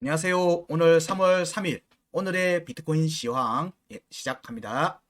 안녕하세요. 오늘 3월 3일 오늘의 비트코인 시황 예, 시작합니다.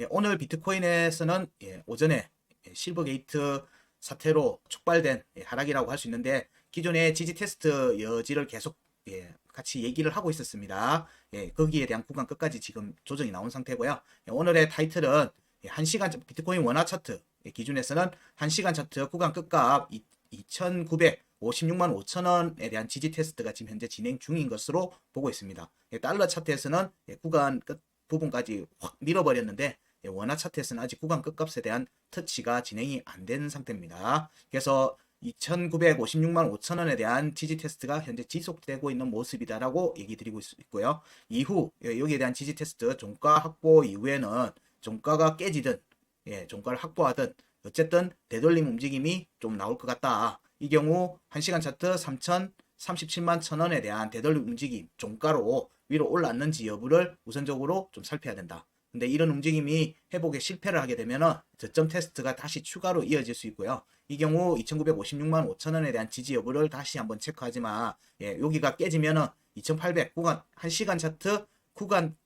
예, 오늘 비트코인에서는 예, 오전에 예, 실버게이트 사태로 촉발된 예, 하락이라고 할 수 있는데 기존의 지지 테스트 여지를 계속 예, 같이 얘기를 하고 있었습니다. 예, 거기에 대한 구간 끝까지 지금 조정이 나온 상태고요. 예, 오늘의 타이틀은 예, 1시간 비트코인 원화 차트 예, 기준에서는 1시간 차트 구간 끝값 2,956만 5천 원에 대한 지지 테스트가 지금 현재 진행 중인 것으로 보고 있습니다. 예, 달러 차트에서는 예, 구간 끝 부분까지 확 밀어버렸는데 예, 원화 차트에서는 아직 구간 끝값에 대한 터치가 진행이 안 된 상태입니다. 그래서 2,956만 5천 원에 대한 지지 테스트가 현재 지속되고 있는 모습이다라고 얘기 드리고 있- 있고요. 이후 예, 여기에 대한 지지 테스트 종가 확보 이후에는 종가가 깨지든 예, 종가를 확보하든 어쨌든 되돌림 움직임이 좀 나올 것 같다. 이 경우 1시간 차트 3,037만 천 원에 대한 되돌림 움직임 종가로 위로 올랐는지 여부를 우선적으로 좀 살펴야 된다. 근데 이런 움직임이 회복에 실패를 하게 되면은 저점 테스트가 다시 추가로 이어질 수 있고요. 이 경우 2,956만 5천 원에 대한 지지 여부를 다시 한번 체크하지만 예, 여기가 깨지면은 2,800 구간 1시간 차트 구간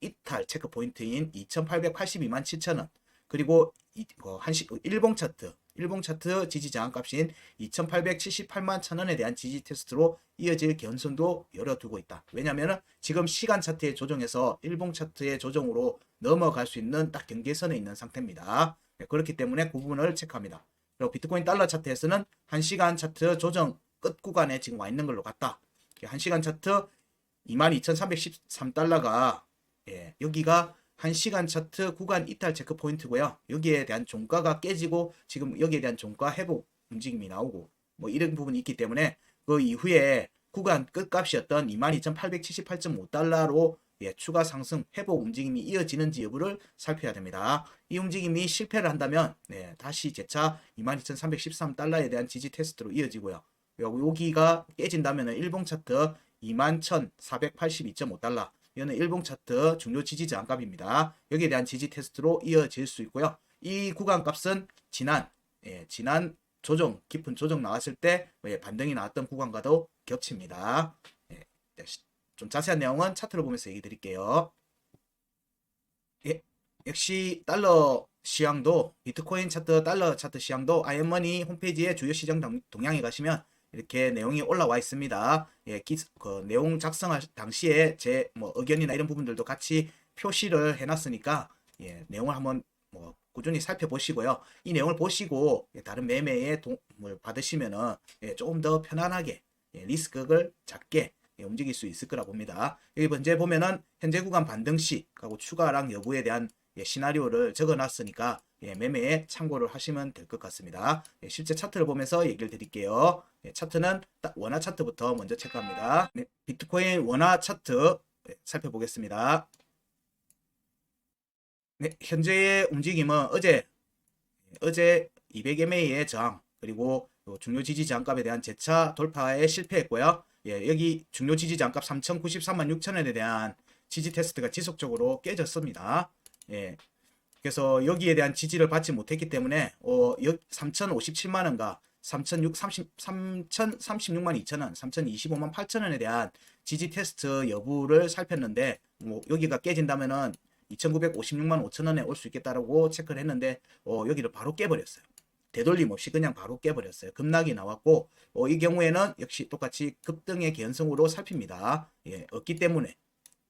이탈 체크 포인트인 2,882만 7천 원 그리고 이, 어, 한시 일봉 차트 일봉 차트 지지 저항 값인 2,878만 천 원에 대한 지지 테스트로 이어질 견선도 열어두고 있다. 왜냐면은 지금 시간 차트의 조정에서 일봉 차트의 조정으로 넘어갈 수 있는 딱 경계선에 있는 상태입니다. 네, 그렇기 때문에 그 부분을 체크합니다. 그리고 비트코인 달러 차트에서는 1시간 차트 조정 끝 구간에 지금 와 있는 걸로 같다. 1시간 차트 22,313달러가 예, 여기가 1시간 차트 구간 이탈 체크 포인트고요. 여기에 대한 종가가 깨지고 지금 여기에 대한 종가 회복 움직임이 나오고 뭐 이런 부분이 있기 때문에 그 이후에 구간 끝값이었던 22,878.5달러로 예, 추가 상승 회복 움직임이 이어지는지 여부를 살펴야 됩니다. 이 움직임이 실패를 한다면 네, 다시 재차 22,313달러에 대한 지지 테스트로 이어지고요. 요- 여기가 깨진다면 일봉 차트 21,482.5달러 이거는 일봉 차트 중요 지지 저항값입니다. 여기에 대한 지지 테스트로 이어질 수 있고요. 이 구간 값은 지난 예, 지난 조정 깊은 조정 나왔을 때 예, 반등이 나왔던 구간과도 겹칩니다. 예, 좀 자세한 내용은 차트를 보면서 얘기 드릴게요. 예, 역시 달러 시황도 비트코인 차트 달러 차트 시황도 아이언머니 홈페이지에 주요 시장 동- 동향에 가시면 이렇게 내용이 올라와 있습니다. 예, 기, 그 내용 작성할 당시에 제 뭐 의견이나 이런 부분들도 같이 표시를 해놨으니까 예, 내용을 한번 뭐 꾸준히 살펴보시고요. 이 내용을 보시고 예, 다른 매매에 도움을 받으시면은 예, 조금 더 편안하게 예, 리스크를 작게 예, 움직일 수 있을 거라 봅니다. 여기 먼저 보면은 현재 구간 반등 시하고 추가랑 여부에 대한 예, 시나리오를 적어놨으니까 예, 매매에 참고를 하시면 될 것 같습니다. 예, 실제 차트를 보면서 얘기를 드릴게요. 예, 차트는 딱 원화 차트부터 먼저 체크합니다. 네, 비트코인 원화 차트 예, 살펴보겠습니다. 네, 현재의 움직임은 어제 어제 200MA의 저항 그리고 요 중요 지지 저항값에 대한 재차 돌파에 실패했고요. 예, 여기 중요 지지 저항값 3,093만 6천원에 대한 지지 테스트가 지속적으로 깨졌습니다. 예. 그래서 여기에 대한 지지를 받지 못했기 때문에 어, 3,057만 원과 3,030 3,036만 2천 원, 3,025만 8천 원에 대한 지지 테스트 여부를 살폈는데 뭐 여기가 깨진다면은 2,956만 5천 원에 올 수 있겠다라고 체크를 했는데 어, 여기를 바로 깨버렸어요. 되돌림 없이 그냥 바로 깨버렸어요. 급락이 나왔고 어, 이 경우에는 역시 똑같이 급등의 개연성으로 살핍니다. 예, 없기 때문에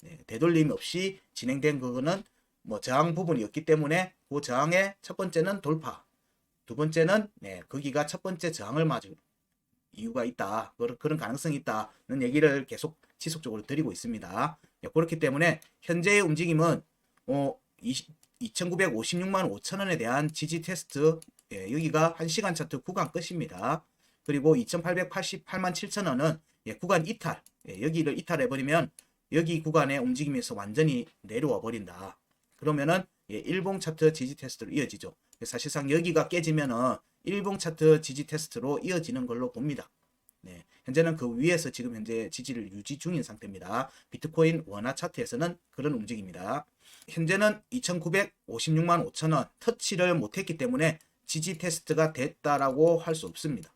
네, 되돌림 없이 진행된 그거는 뭐 저항 부분이었기 때문에 그 저항의 첫 번째는 돌파, 두 번째는 네, 거기가 첫 번째 저항을 맞을 이유가 있다. 그런 가능성이 있다는 얘기를 계속 지속적으로 드리고 있습니다. 예, 그렇기 때문에 현재의 움직임은 어, 2,956만 5천 원에 대한 지지 테스트 예, 여기가 1시간 차트 구간 끝입니다. 그리고 2,888만 7천 원은 예, 구간 이탈. 예, 여기를 이탈해 버리면 여기 구간의 움직임에서 완전히 내려와 버린다. 그러면은 예, 일봉 차트 지지 테스트로 이어지죠. 사실상 여기가 깨지면은 일봉 차트 지지 테스트로 이어지는 걸로 봅니다. 네, 현재는 그 위에서 지금 현재 지지를 유지 중인 상태입니다. 비트코인 원화 차트에서는 그런 움직임입니다. 현재는 2,956만 5천 원 터치를 못했기 때문에 지지 테스트가 됐다라고 할 수 없습니다.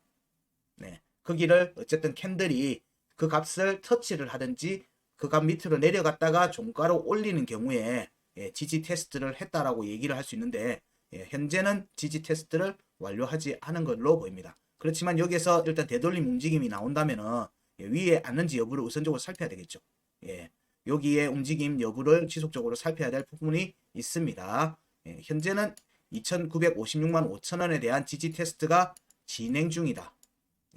네. 거기를 어쨌든 캔들이 그 값을 터치를 하든지 그 값 밑으로 내려갔다가 종가로 올리는 경우에 예, 지지 테스트를 했다라고 얘기를 할 수 있는데 예, 현재는 지지 테스트를 완료하지 않은 걸로 보입니다. 그렇지만 여기서 일단 되돌림 움직임이 나온다면은 예, 위에 앉는지 여부를 우선적으로 살펴야 되겠죠. 예, 여기에 움직임 여부를 지속적으로 살펴야 될 부분이 있습니다. 예, 현재는 2,956만 5천 원에 대한 지지 테스트가 진행 중이다.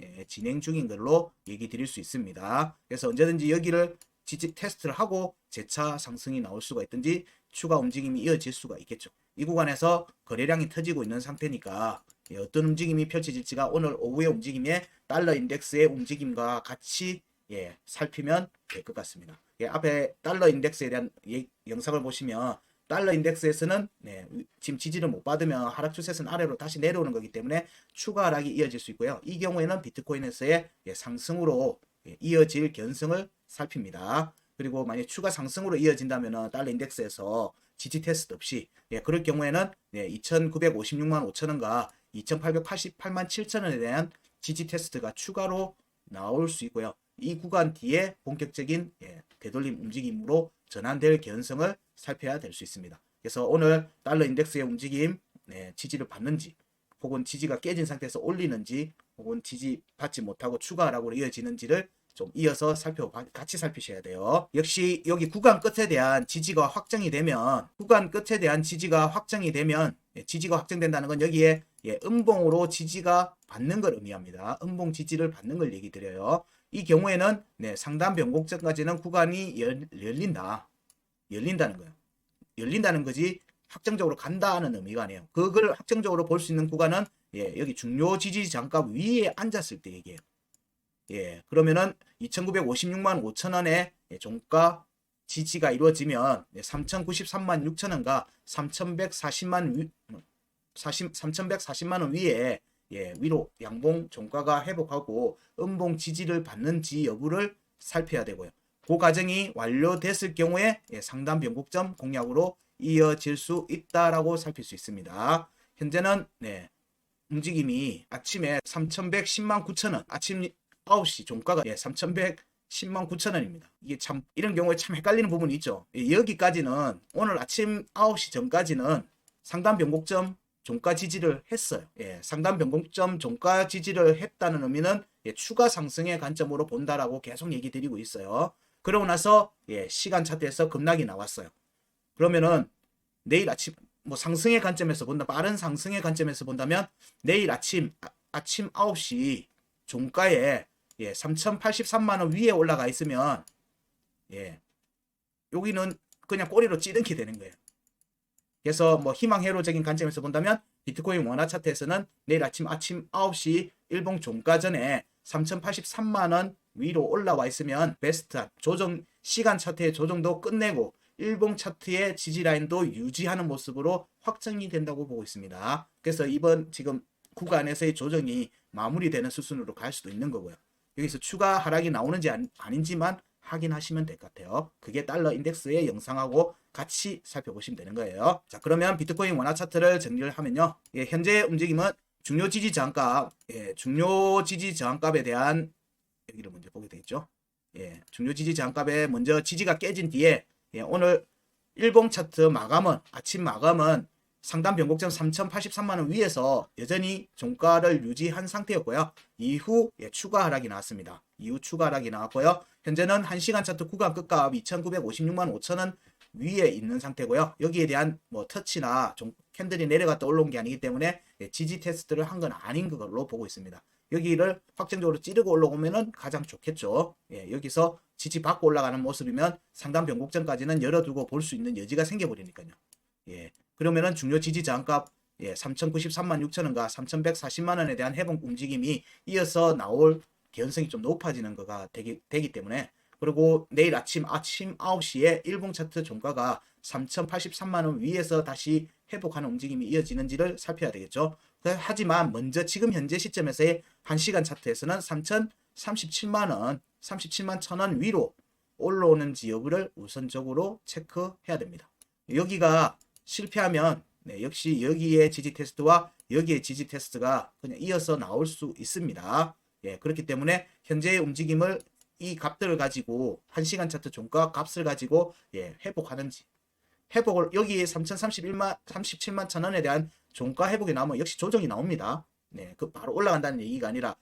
예, 진행 중인 걸로 얘기 드릴 수 있습니다. 그래서 언제든지 여기를 지지 테스트를 하고 재차 상승이 나올 수가 있든지 추가 움직임이 이어질 수가 있겠죠. 이 구간에서 거래량이 터지고 있는 상태니까 예, 어떤 움직임이 펼쳐질지가 오늘 오후의 움직임에 달러 인덱스의 움직임과 같이 예, 살피면 될 것 같습니다. 예, 앞에 달러 인덱스에 대한 예, 영상을 보시면 달러 인덱스에서는 네, 지금 지지를 못 받으면 하락 추세선 아래로 다시 내려오는 거기 때문에 추가 하락이 이어질 수 있고요. 이 경우에는 비트코인에서의 예, 상승으로 예, 이어질 견성을 살핍니다. 그리고 만약 추가 상승으로 이어진다면 달러 인덱스에서 지지 테스트 없이 예, 그럴 경우에는 예, 2,956만 5천 원과 2,888만 7천 원에 대한 지지 테스트가 추가로 나올 수 있고요. 이 구간 뒤에 본격적인 예, 되돌림 움직임으로 전환될 개연성을 살펴야 될 수 있습니다. 그래서 오늘 달러 인덱스의 움직임 네, 지지를 받는지 혹은 지지가 깨진 상태에서 올리는지 혹은 지지 받지 못하고 추가 하락으로 이어지는지를 좀 이어서 살펴 같이 살피셔야 돼요. 역시 여기 구간 끝에 대한 지지가 확정이 되면 구간 끝에 대한 지지가 확정이 되면 예, 지지가 확정된다는 건 여기에 예, 음봉으로 지지가 받는 걸 의미합니다. 음봉 지지를 받는 걸 얘기 드려요. 이 경우에는 네, 상단 변곡점까지는 구간이 열, 열린다. 열린다는 거예요. 열린다는 거지 확정적으로 간다는 의미가 아니에요. 그걸 확정적으로 볼 수 있는 구간은 예, 여기 중요 지지 장값 위에 앉았을 때 얘기해요. 예, 그러면은 2,956만 5천 원의 예, 종가 지지가 이루어지면 예, 3,093만 6천 원과 3,140만 위, 40, 3,140만 원 위에 예, 위로 양봉 종가가 회복하고 음봉 지지를 받는지 여부를 살펴야 되고요. 그 과정이 완료됐을 경우에 예, 상단 변곡점 공략으로 이어질 수 있다라고 살필 수 있습니다. 현재는 네, 움직임이 아침에 3,110만 9천 원, 아침 9시 종가가 예, 3,110만 9천 원입니다. 이게 참 이런 경우에 참 헷갈리는 부분이 있죠. 예, 여기까지는 오늘 아침 9시 전까지는 상단 변곡점 종가 지지를 했어요. 예, 상단 변곡점 종가 지지를 했다는 의미는 예, 추가 상승의 관점으로 본다라고 계속 얘기 드리고 있어요. 그러고 나서 예, 시간 차트에서 급락이 나왔어요. 그러면은 내일 아침 뭐 상승의 관점에서 본다 빠른 상승의 관점에서 본다면 내일 아침 아, 아침 9시 종가에 예, 3,083만 원 위에 올라가 있으면 예. 여기는 그냥 꼬리로 찌든게 되는 거예요. 그래서 뭐 희망회로적인 관점에서 본다면 비트코인 원화 차트에서는 내일 아침 아침 9시 일봉 종가 전에 3,083만 원 위로 올라와 있으면 베스트 조정 시간 차트의 조정도 끝내고 일봉 차트의 지지 라인도 유지하는 모습으로 확정이 된다고 보고 있습니다. 그래서 이번 지금 구간에서의 조정이 마무리되는 수순으로 갈 수도 있는 거고요. 여기서 추가 하락이 나오는지 아닌지만 확인하시면 될 것 같아요. 그게 달러 인덱스의 영상하고 같이 살펴보시면 되는 거예요. 자, 그러면 비트코인 원화 차트를 정리를 하면요. 예, 현재 움직임은 중요 지지 저항값, 예, 중요 지지 저항값에 대한 여기를 먼저 보게 되겠죠. 예, 중요 지지 저항값에 먼저 지지가 깨진 뒤에 예, 오늘 일봉 차트 마감은 아침 마감은 상단 변곡점 3,083만 원 위에서 여전히 종가를 유지한 상태였고요. 이후 예, 추가 하락이 나왔습니다. 이후 추가 하락이 나왔고요. 현재는 1시간 차트 구간 끝값 2,956만 5천 원 위에 있는 상태고요. 여기에 대한 뭐 터치나 좀 캔들이 내려갔다 올라온 게 아니기 때문에 예, 지지 테스트를 한 건 아닌 걸로 보고 있습니다. 여기를 확정적으로 찌르고 올라오면은 가장 좋겠죠. 예, 여기서 지지 받고 올라가는 모습이면 상단 변곡점까지는 열어두고 볼 수 있는 여지가 생겨버리니까요. 예, 그러면은 중요 지지 저항값 예, 3,093만 6천 원과 3,140만 원에 대한 회복 움직임이 이어서 나올 개연성이 좀 높아지는 거가 되기, 되기 때문에 그리고 내일 아침 아침 9시에 일봉 차트 종가가 3,083만 원 위에서 다시 회복하는 움직임이 이어지는지를 살펴야 되겠죠. 하지만 먼저 지금 현재 시점에서의 1시간 차트에서는 3,037만 원, 37만 1,000원 위로 올라오는지 여부를 우선적으로 체크해야 됩니다. 여기가 실패하면 네, 역시 여기에 지지 테스트와 여기에 지지 테스트가 그냥 이어서 나올 수 있습니다. 예, 그렇기 때문에 현재의 움직임을 이 값들을 가지고 1시간 차트 종가 값을 가지고 예, 회복하는지 회복을 여기 3,031만 37만 천 원에 대한 종가 회복이 나오면 역시 조정이 나옵니다. 네, 그 바로 올라간다는 얘기가 아니라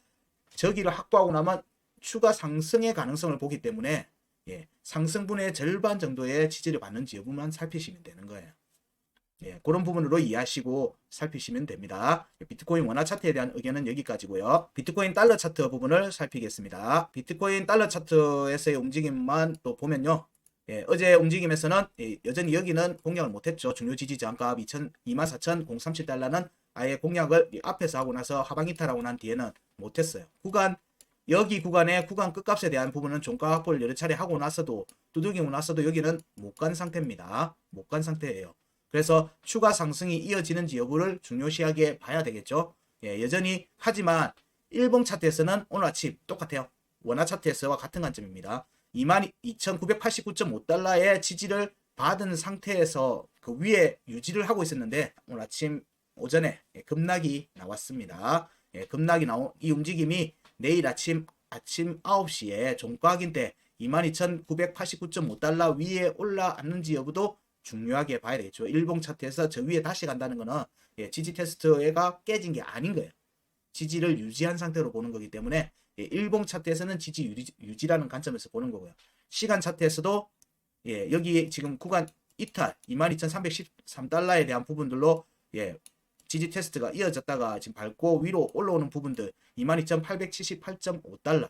저기를 확보하고 나면 추가 상승의 가능성을 보기 때문에 예, 상승분의 절반 정도의 지지를 받는지 여부만 살피시면 되는 거예요. 예, 그런 부분으로 이해하시고 살피시면 됩니다. 예, 비트코인 원화 차트에 대한 의견은 여기까지고요. 비트코인 달러 차트 부분을 살피겠습니다. 비트코인 달러 차트에서의 움직임만 또 보면요. 예, 어제 움직임에서는 예, 여전히 여기는 공략을 못했죠. 중요 지지 저항값 24,037달러는 아예 공략을 이 앞에서 하고 나서 하방 이탈하고 난 뒤에는 못했어요. 구간 여기 구간의 구간 끝값에 대한 부분은 종가 확보를 여러 차례 하고 나서도 두들기고 나서도 여기는 못 간 상태입니다. 못 간 상태예요. 그래서 추가 상승이 이어지는지 여부를 중요시하게 봐야 되겠죠. 예, 여전히 하지만 일봉 차트에서는 오늘 아침 똑같아요. 원화 차트에서와 같은 관점입니다. 22,989.5달러의 지지를 받은 상태에서 그 위에 유지를 하고 있었는데 오늘 아침 오전에 예, 급락이 나왔습니다. 예, 급락이 나온 이 움직임이 내일 아침 아침 9시에 종가 확인 때 22,989.5달러 위에 올라왔는지 여부도 중요하게 봐야 되겠죠. 일봉 차트에서 저 위에 다시 간다는 거는 예, 지지 테스트가 깨진 게 아닌 거예요. 지지를 유지한 상태로 보는 거기 때문에 예, 일봉 차트에서는 지지 유지, 유지 라는 관점에서 보는 거고요. 시간 차트에서도 예, 여기 지금 구간 이탈 22,313달러에 대한 부분들로 예, 지지 테스트가 이어졌다가 지금 밟고 위로 올라오는 부분들 22,878.5달러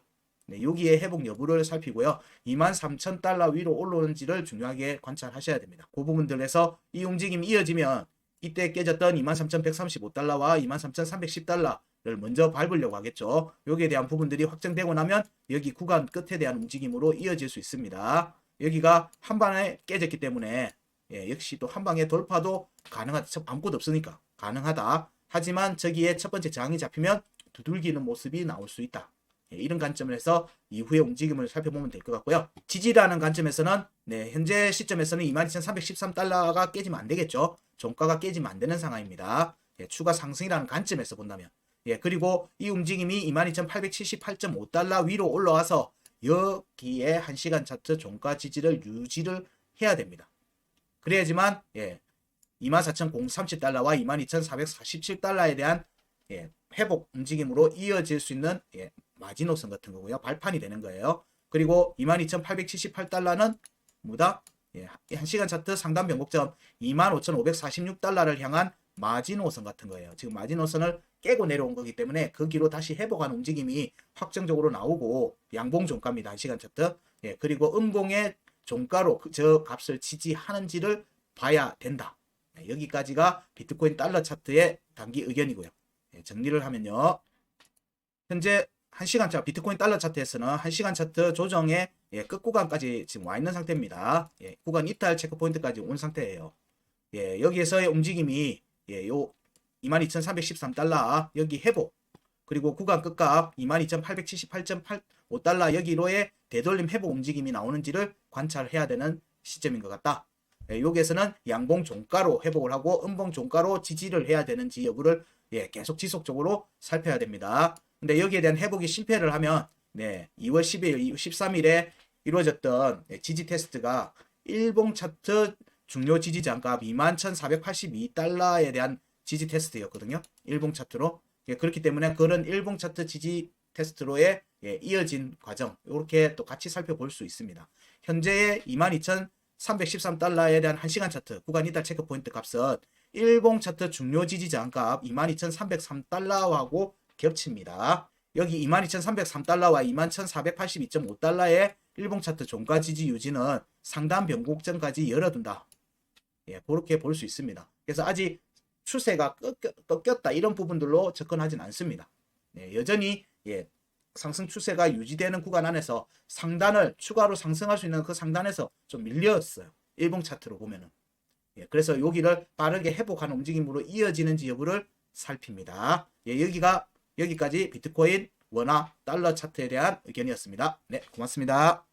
네, 여기에 회복 여부를 살피고요. 23,000달러 위로 올라오는지를 중요하게 관찰하셔야 됩니다. 그 부분들에서 이 움직임이 이어지면 이때 깨졌던 23,135달러와 23,310달러 를 먼저 밟으려고 하겠죠. 여기에 대한 부분들이 확정되고 나면 여기 구간 끝에 대한 움직임으로 이어질 수 있습니다. 여기가 한 방에 깨졌기 때문에 예, 역시 또 한 방에 돌파도 가능하다. 아무것도 없으니까 가능하다. 하지만 저기에 첫 번째 저항이 잡히면 두들기는 모습이 나올 수 있다. 예, 이런 관점에서 이후의 움직임을 살펴보면 될 것 같고요. 지지라는 관점에서는 네, 현재 시점에서는 22,313달러가 깨지면 안 되겠죠. 종가가 깨지면 안 되는 상황입니다. 예, 추가 상승이라는 관점에서 본다면. 예, 그리고 이 움직임이 22,878.5달러 위로 올라와서 여기에 1시간 차트 종가 지지를 유지를 해야 됩니다. 그래야지만 예, 24,030달러와 22,447달러에 대한 예, 회복 움직임으로 이어질 수 있는 예, 마지노선 같은 거고요. 발판이 되는 거예요. 그리고 22,878달러는 뭐다? 예, 1시간 차트 상단 변곡점 25,546달러를 향한 마지노선 같은 거예요. 지금 마지노선을 깨고 내려온 거기 때문에 그 기로 다시 회복하는 움직임이 확정적으로 나오고 양봉 종가입니다. 1시간 차트. 예, 그리고 음봉의 종가로 그- 저 값을 지지하는지를 봐야 된다. 예, 여기까지가 비트코인 달러 차트의 단기 의견이고요. 예, 정리를 하면요. 현재 1시간 차 비트코인 달러 차트에서는 1시간 차트 조정의 예, 끝 구간까지 지금 와 있는 상태입니다. 예, 구간 이탈 체크 포인트까지 온 상태예요. 예, 여기에서의 움직임이 예, 요 22,313달러 여기 회복 그리고 구간 끝값 22,878.85달러 여기로의 되돌림 회복 움직임이 나오는지를 관찰해야 되는 시점인 것 같다. 예, 여기에서는 양봉 종가로 회복을 하고 음봉 종가로 지지를 해야 되는지 여부를 예, 계속 지속적으로 살펴야 됩니다. 근데 여기에 대한 회복이 실패를 하면 네, 2월 10일, 13일에 이루어졌던 예, 지지 테스트가 일봉 차트 중요 지지 장값 21,482달러에 대한 지지 테스트였거든요. 일봉 차트로. 예, 그렇기 때문에 그런 일봉 차트 지지 테스트로의 예, 이어진 과정 이렇게 또 같이 살펴볼 수 있습니다. 현재의 22,313달러에 대한 1시간 차트 구간 이탈 체크 포인트 값은 일봉 차트 중요 지지 장값 22,303달러하고 겹칩니다. 여기 22,303달러와 21,482.5달러의 일봉 차트 종가 지지 유지는 상단 변곡점까지 열어둔다. 예, 그렇게 볼 수 있습니다. 그래서 아직 추세가 꺾여, 꺾였 다 이런 부분들로 접근하진 않습니다. 예, 여전히 예, 상승 추세가 유지되는 구간 안에서 상단을 추가로 상승할 수 있는 그 상단에서 좀 밀렸어요. 일봉 차트로 보면은. 예, 그래서 여기를 빠르게 회복하는 움직임으로 이어지는지 여부를 살핍니다. 예, 여기가 여기까지 비트코인, 원화, 달러 차트에 대한 의견이었습니다. 네, 고맙습니다.